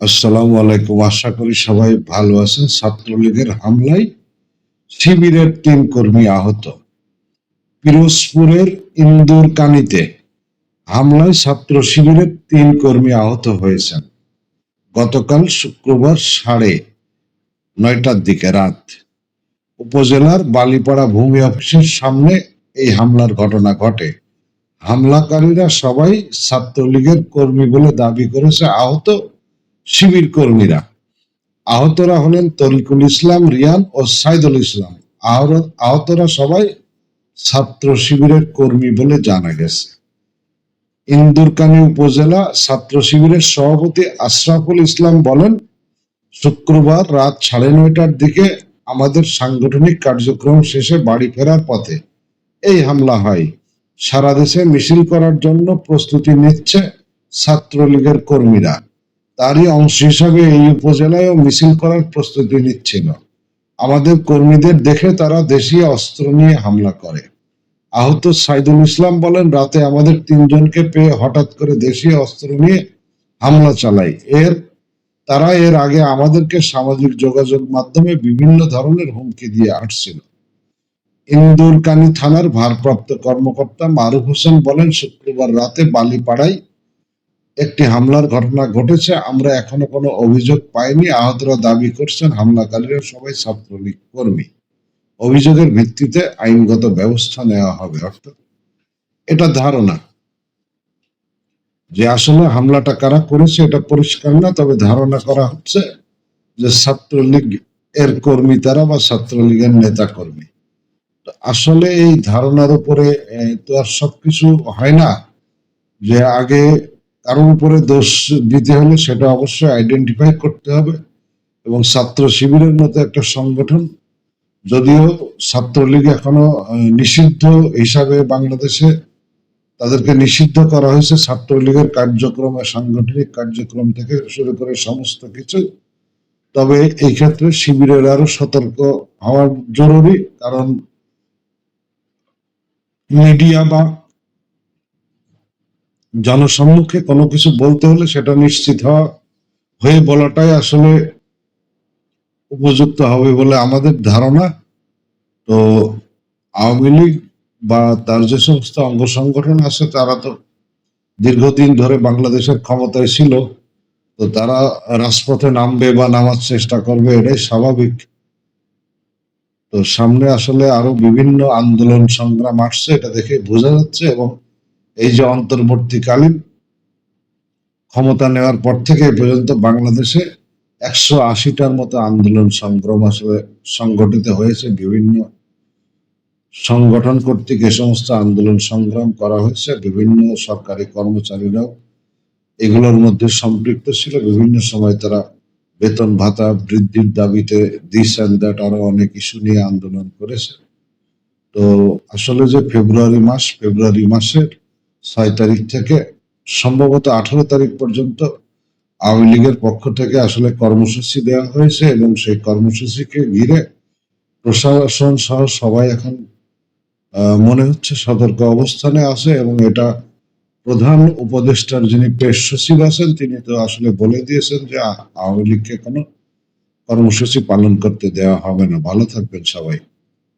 আসসালামু আলাইকুম। আশা করি সবাই ভালো আছেন। ছাত্রলীগের হামলায় শিবিরের তিন কর্মী আহত। পিরোজপুরের ইন্দুর কানিতে হামলায় ছাত্র শিবিরের তিন কর্মী আহত হয়েছেন। গতকাল শুক্রবার সাড়ে নয়টার দিকে রাত। উপজেলার বালিপাড়া ভূমি অফিসের সামনে এই হামলার ঘটনা ঘটে। হামলাকারীরা সবাই ছাত্রলীগের কর্মী বলে দাবি করেছে, আহত শিবির কর্মীরা। আহতরা হলেন তরিকুল ইসলাম, রিয়ান ও সাইদুল ইসলাম। আহতরা সবাই ছাত্র শিবিরের কর্মী বলে জানা গেছে। ইন্দুরকানী উপজেলা ছাত্র শিবিরের সভাপতি আশরাফুল ইসলাম বলেন, শুক্রবার রাত সাড়ে নয়টার দিকে আমাদের সাংগঠনিক কার্যক্রম শেষে বাড়ি ফেরার পথে এই হামলা হয়। সারা দেশে মিছিল করার জন্য প্রস্তুতি নিচ্ছে ছাত্রলীগের কর্মীরা। তারই অংশ হিসাবে এই উপজেলায়ও মিছিল করার প্রস্তুতি নিচ্ছিল। আমাদের কর্মীদের দেখে তারা দেশীয় অস্ত্র নিয়ে হামলা করে। আহত সাইদুল ইসলাম বলেন, রাতে আমাদের তিনজনকে পেয়ে হঠাৎ করে দেশীয় অস্ত্র নিয়ে হামলা চালায়। এর, তারা এর আগে আমাদেরকে সামাজিক যোগাযোগ মাধ্যমে বিভিন্ন ধরনের হুমকি দিয়ে আসছিল ইন্দুরকানি থানার ভারপ্রাপ্ত কর্মকর্তা মারুফ হোসেন বলেন, শুক্রবার রাতে বালিপাড়ায় একটি হামলার ঘটনা ঘটেছে, আমরা এখনও কোনো অভিযোগ পাইনি। আহতরা দাবি করছেন, হামলাকারীরা সবাই ছাত্রলীগ কর্মী। অভিযোগের ভিত্তিতে আইনগত ব্যবস্থা নেওয়া হবে, অর্থাৎ এটা ধারণা যে আসলে হামলাটা কারা করেছে, এটা পরিষ্কার না, তবে ধারণা করা হচ্ছে যে ছাত্রলীগ এর কর্মী তারা বা ছাত্রলীগের নেতা কর্মী আসলে এই ধারণার উপরে তো আর সবকিছু হয় না যে আগে কারোর উপরে দোষ দিতে হলে সেটা অবশ্যই আইডেন্টিফাই করতে হবে এবং ছাত্র শিবিরের মতো একটা সংগঠন, যদিও ছাত্রলীগ এখনও নিষিদ্ধ হিসাবে বাংলাদেশে তাদেরকে নিষিদ্ধ করা হয়েছে। ছাত্রলীগের কার্যক্রম সাংগঠনিক কার্যক্রম থেকে শুরু করে সমস্ত কিছু। তবে এই ক্ষেত্রে শিবিরের আরও সতর্ক হওয়া জরুরি, কারণ মিডিয়া বা জনসম্মুখে কোনো কিছু বলতে হলে সেটা নিশ্চিত হওয়া, হয়ে বলাটাই আসলে উপযুক্ত হবে বলে আমাদের ধারণা। তো আওয়ামী লীগ বা তার যে সমস্ত অঙ্গ সংগঠন আছে, তারা তো দীর্ঘদিন ধরে বাংলাদেশের ক্ষমতায় ছিল, তো তারা রাজপথে নামবে বা নামার চেষ্টা করবে, এটাই স্বাভাবিক। তো সামনে আসলে আরও বিভিন্ন আন্দোলন সংগ্রাম আসছে, এটা দেখে বোঝা যাচ্ছে এবং এই যে অন্তর্বর্তীকালীন ক্ষমতা নেওয়ার পর থেকে পর্যন্ত বাংলাদেশে একশো আশিটার মতো আন্দোলন সংগ্রাম আসলে সংগঠিত হয়েছে। বিভিন্ন সংগঠন কর্তৃক এ সমস্ত আন্দোলন সংগ্রাম করা হয়েছে। বিভিন্ন সরকারি কর্মচারীরাও এগুলোর মধ্যে সম্পৃক্ত ছিল। বিভিন্ন সময় তারা বেতন ভাতা বৃদ্ধির দাবিতে দিস অ্যান্ড দ্যাট আরও অনেক ইস্যু নিয়ে আন্দোলন করেছে। তো আসলে যে ফেব্রুয়ারি মাস, ফেব্রুয়ারি মাসের ছয় তারিখ থেকে, সম্ভবত আঠারো তারিখ পর্যন্ত আওয়ামী লীগের পক্ষ থেকে আসলে কর্মসূচি দেওয়া হয়েছে এবং সেই কর্মসূচিকে ঘিরে প্রশাসন সহ সবাই এখন মনে হচ্ছে সতর্ক অবস্থানে আছে এবং এটা প্রধান উপদেষ্টার যিনি পেশ সচিব আছেন, তিনি তো আসলে বলে দিয়েছেন যে আওয়ামী লীগকে কোনো কর্মসূচি পালন করতে দেওয়া হবে না। ভালো থাকবেন সবাই।